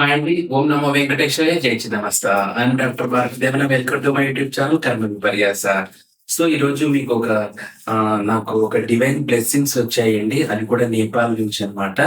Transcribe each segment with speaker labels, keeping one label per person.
Speaker 1: Hi అండి. ఓం నమో వెంకటేశ్వర జై నమస్త I'm doctor Bharath Devana welcome to my YouTube channel Karma Viparyasa so ఈ రోజు మీకు ఒక ఆ, నాకు ఒక డివైన్ బ్లెస్సింగ్స్ వచ్చాయండి. అది కూడా నేపాల్ నుంచి అన్నమాట.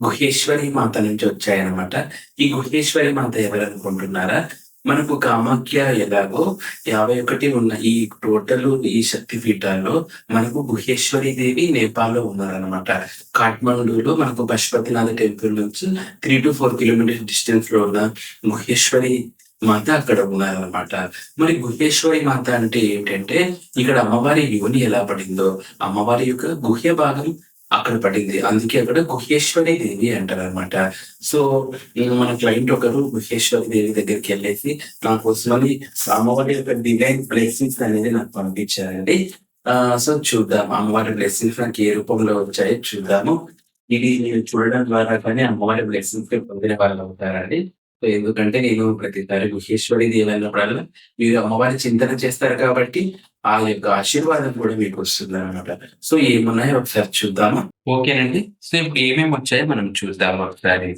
Speaker 1: గుహేశ్వరి మాత నుంచి వచ్చాయన్నమాట. ఈ గుహేశ్వరి మాత ఎవరు అనుకుంటున్నారా మనకు కామాఖ్య ఎలాగో యాభై ఒకటి ఉన్న ఈ టోటల్ ఈ శక్తిపీఠాల్లో మనకు గుహేశ్వరి దేవి నేపాల్లో ఉన్నారనమాట కాఠ్మండూలో మనకు పశుపతినాథ టెంపుల్ నుంచి త్రీ టు ఫోర్ కిలోమీటర్ డిస్టెన్స్లో ఉన్న గుహేశ్వరి మాత అక్కడ ఉన్నారనమాట మరి గుహేశ్వరి మాత అంటే ఏంటంటే ఇక్కడ అమ్మవారి యోని ఎలా పడిందో అమ్మవారి యొక్క గుహ్య భాగం అక్కడ పడింది. అందుకే అక్కడ గుహేశ్వరి దేవి అంటారు అనమాట సో నేను మన క్లయింట్ ఒకరు గుహేశ్వరి దేవి దగ్గరికి వెళ్ళేసి నా కోసమని అమ్మవారి యొక్క డివైన్ బ్లెస్సింగ్స్ అనేది నాకు పంపించారండి. ఆ సో చూద్దాం. అమ్మవారి బ్లెస్సింగ్స్ నాకు ఏ రూపంలో వచ్చాయో చూద్దాము. ఇది నేను చూడడం ద్వారా కానీ అమ్మవారి బ్లెస్సింగ్స్ పొందిన వాళ్ళు అవుతారండి. ఎందుకంటే నేను ప్రతిసారి గుహేశ్వరి దేవి అన్నప్పుడల్లా మీరు అమ్మవారి చింతన చేస్తారు కాబట్టి ఆ యొక్క ఆశీర్వాదం కూడా మీకు వస్తుంది అనమాట సో ఏమున్నాయో ఒకసారి చూద్దామా? ఓకేనండి. సో ఇప్పుడు ఏమేమి వచ్చాయో మనం చూద్దాం ఒకసారి?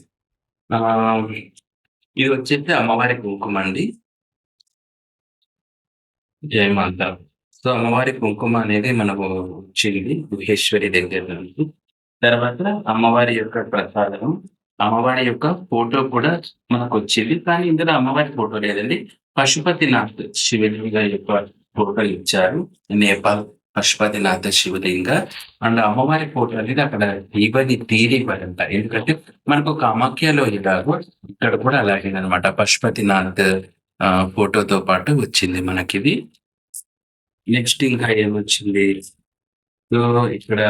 Speaker 1: ఆ, ఇది వచ్చేసి అమ్మవారి కుంకుమ అండి. జయమాత సో అమ్మవారి కుంకుమ అనేది మనకు వచ్చింది గుహేశ్వరి దగ్గర నుంచి. తర్వాత అమ్మవారి యొక్క ప్రసాదం అమ్మవారి యొక్క ఫోటో కూడా మనకు వచ్చింది కానీ ఇందులో అమ్మవారి ఫోటో లేదండి. పశుపతినాథ్ శివలింగ యొక్క ఫోటో ఇచ్చారు. నేపాల్ పశుపతినాథ శివలింగ. అండ్ అమ్మవారి ఫోటో అనేది అక్కడ ఇవన్నీ తీరి పడంట ఎందుకంటే మనకు కామాఖ్యలో ఇలాగో ఇక్కడ కూడా అలాగే అనమాట పశుపతినాథ్ ఫోటోతో పాటు వచ్చింది మనకిది. నెక్స్ట్ ఇంకా ఏమొచ్చింది? సో ఇక్కడ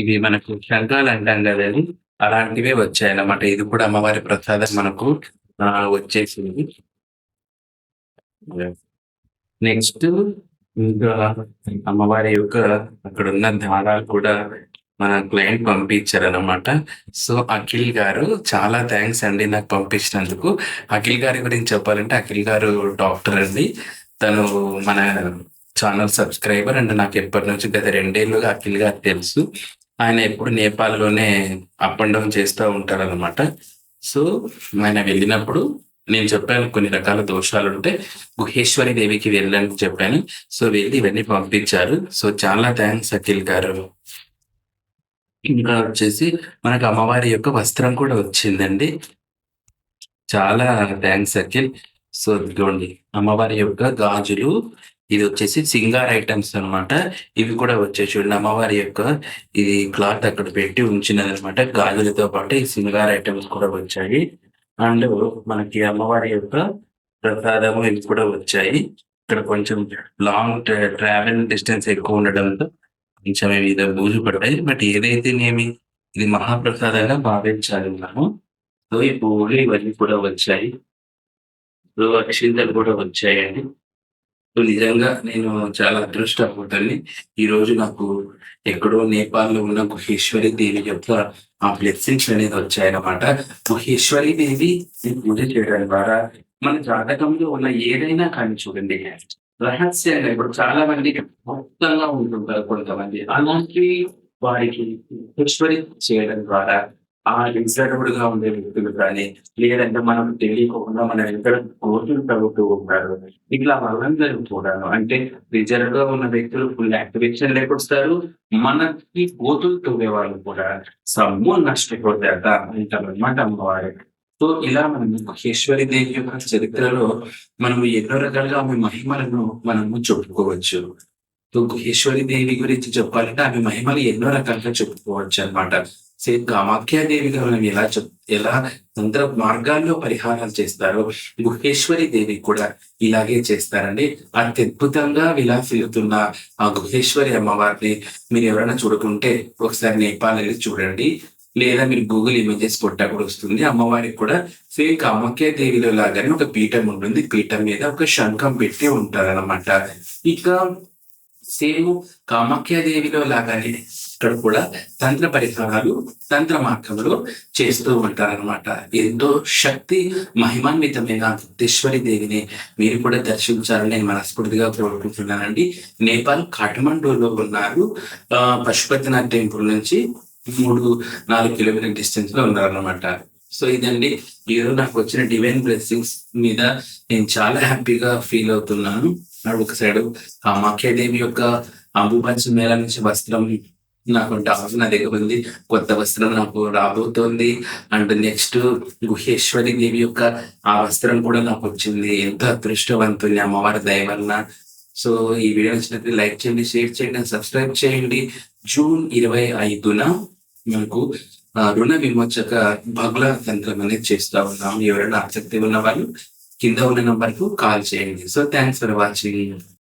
Speaker 1: ఇవి మనకు శంఖాలు అంటాం కదండి. అలాంటివే వచ్చాయి అన్నమాట ఇది కూడా అమ్మవారి ప్రసాదం మనకు వచ్చేసింది. నెక్స్ట్ ఇంకా అమ్మవారి యొక్క అక్కడ ఉన్న దారాలు కూడా మన క్లయింట్ పంపించారనమాట సో అఖిల్ గారు చాలా థ్యాంక్స్ అండి నాకు పంపించినందుకు. అఖిల్ గారి గురించి చెప్పాలంటే అఖిల్ గారు డాక్టర్ అండి. తను మన ఛానల్ సబ్స్క్రైబర్ అండ్. నాకు ఎప్పటి నుంచి గత రెండేళ్ళుగా అఖిల్ గారు తెలుసు. ఆయన ఎప్పుడు నేపాల్లోనే అప్ అండ్ డౌన్ చేస్తూ ఉంటారనమాట సో ఆయన వెళ్ళినప్పుడు నేను చెప్పాను కొన్ని రకాల దోషాలు ఉంటే గుహేశ్వరి దేవికి వెళ్ళని చెప్పాను. సో వెళ్ళి ఇవన్నీ పంపించారు. సో చాలా థ్యాంక్స్ అఖిల్ గారు. ఇంకా వచ్చేసి మనకు అమ్మవారి యొక్క వస్త్రం కూడా వచ్చిందండి. చాలా థ్యాంక్స్ అఖిల్. సో ఇదిగోండి. అమ్మవారి యొక్క గాజులు ఇది వచ్చేసి సింగార్ ఐటమ్స్ అన్నమాట. ఇవి కూడా వచ్చేసి చూడండి. అమ్మవారి యొక్క ఇది క్లాత్ అక్కడ పెట్టి ఉంచినది అనమాట గాజులతో పాటు ఈ సింగార్ ఐటమ్స్ కూడా వచ్చాయి. అండ్ మనకి అమ్మవారి యొక్క ప్రసాదము ఇవి కూడా వచ్చాయి. ఇక్కడ కొంచెం లాంగ్ ట్రావెల్ డిస్టెన్స్ ఎక్కువ ఉండడంతో కొంచెం ఇవి బూజు పడ్డాయి. బట్ ఏదైతేనేమి ఇది మహాప్రసాదంగా భావించాలి మనము సో ఈ పువ్వులు ఇవన్నీ కూడా వచ్చాయి. సో అక్షింతలు కూడా వచ్చాయండి. నిజంగా నేను చాలా అదృష్టపోతాన్ని ఈ రోజు నాకు ఎక్కడో నేపాల్లో ఉన్న గుహేశ్వరి దేవి యొక్క ఆ బ్లెస్సింగ్స్ అనేది వచ్చాయన్నమాట. గుహేశ్వరి దేవి పూజ చేయడం ద్వారా మన జాతకంలో ఉన్న ఏదైనా కానీ చూడండి. రహస్యంగా ఇప్పుడు చాలా మంది మొత్తంగా ఉంటుంటారు కొంతమంది. అలాంటి వారికి ఈశ్వరి చేయడం ద్వారా ఆ రిజర్వ్డ్గా ఉండే వ్యక్తులు కానీ లేదంటే మనం తెలియకుండా మన ఎక్కడ కోర్టులు తగ్గుతూ ఉంటారు ఇట్లా వాళ్ళందరూ కూడాను అంటే రిజర్వ్గా ఉన్న వ్యక్తులు ఫుల్ యాక్టివేషన్ లేకొస్తారు మనకి కోతులు తవ్వే వాళ్ళు కూడా సమ్ము నష్టపోతారట అంటారనమాట అమ్మవారు. సో ఇలా మనం మహేశ్వరి దేవి యొక్క చరిత్రలో మనము ఎన్నో రకాలుగా ఆమె మహిమలను మనము చెప్పుకోవచ్చు. సో గుహేశ్వరి దేవి గురించి చెప్పాలంటే ఆమె మహిమలు ఎన్నో రకాలుగా చెప్పుకోవచ్చు అన్నమాట. సేమ్ కామాఖ్య దేవి మనం ఎలా ఎలా తొందర మార్గాల్లో పరిహారాలు చేస్తారో గుహేశ్వరి దేవి కూడా ఇలాగే చేస్తారండి. అత్యద్భుతంగా విలాసిల్లుతున్న ఆ గుహేశ్వరి అమ్మవారిని మీరు ఎవరైనా చూడకుంటే ఒకసారి నేపాల్ అనేది చూడండి. లేదా మీరు గూగుల్ ఇమేజెస్ కొట్టా కూడా వస్తుంది. అమ్మవారికి కూడా సేమ్ కామాఖ్య దేవిలో లాగానే ఒక పీఠం ఉంటుంది. పీఠం మీద ఒక శంఖం పెట్టి ఉంటారన్నమాట. ఇక సేమ్ కామాఖ్యాదేవిలో లాగానే ఇక్కడ కూడా తంత్ర పరిహారాలు తంత్ర మార్గంలో చేస్తూ ఉంటారన్నమాట. ఎంతో శక్తి మహిమాన్వితమైన గుప్తేశ్వరి దేవిని మీరు కూడా దర్శించాలని నేను మనస్ఫూర్తిగా కోరుకుంటున్నానండి. నేపాల్ కాఠమండూలో ఉన్నారు. పశుపతినాథ్ టెంపుల్ నుంచి మూడు నాలుగు కిలోమీటర్ డిస్టెన్స్లో ఉన్నారనమాట సో ఇదండి ఈరోజు నాకు వచ్చిన డివైన్ బ్లెస్సింగ్స్ మీద నేను చాలా హ్యాపీగా ఫీల్ అవుతున్నాను. ఒక సైడ్ కామాఖ్యాదేవి యొక్క అంబుబాచి మేళ నుంచి వస్త్రం నాకు డాబు నా దగ్గర ఉంది. కొత్త వస్త్రం నాకు రాబోతోంది. అండ్ నెక్స్ట్ గుహేశ్వరి దేవి యొక్క ఆ వస్త్రం కూడా నాకు వచ్చింది. ఎంత అదృష్టవంతుంది అమ్మవారి దయ వలన. సో ఈ వీడియో నచ్చినట్లయితే లైక్ చేయండి షేర్ చేయండి సబ్స్క్రైబ్ చేయండి. జూన్ ఇరవై ఐదున మనకు రుణ విమోచక భగ్ల తంత్రం అనేది చేస్తా ఉన్నాం. ఎవరైనా ఆసక్తి ఉన్న వాళ్ళు కింద ఉన్న నంబర్కు కాల్ చేయండి. So thanks for watching.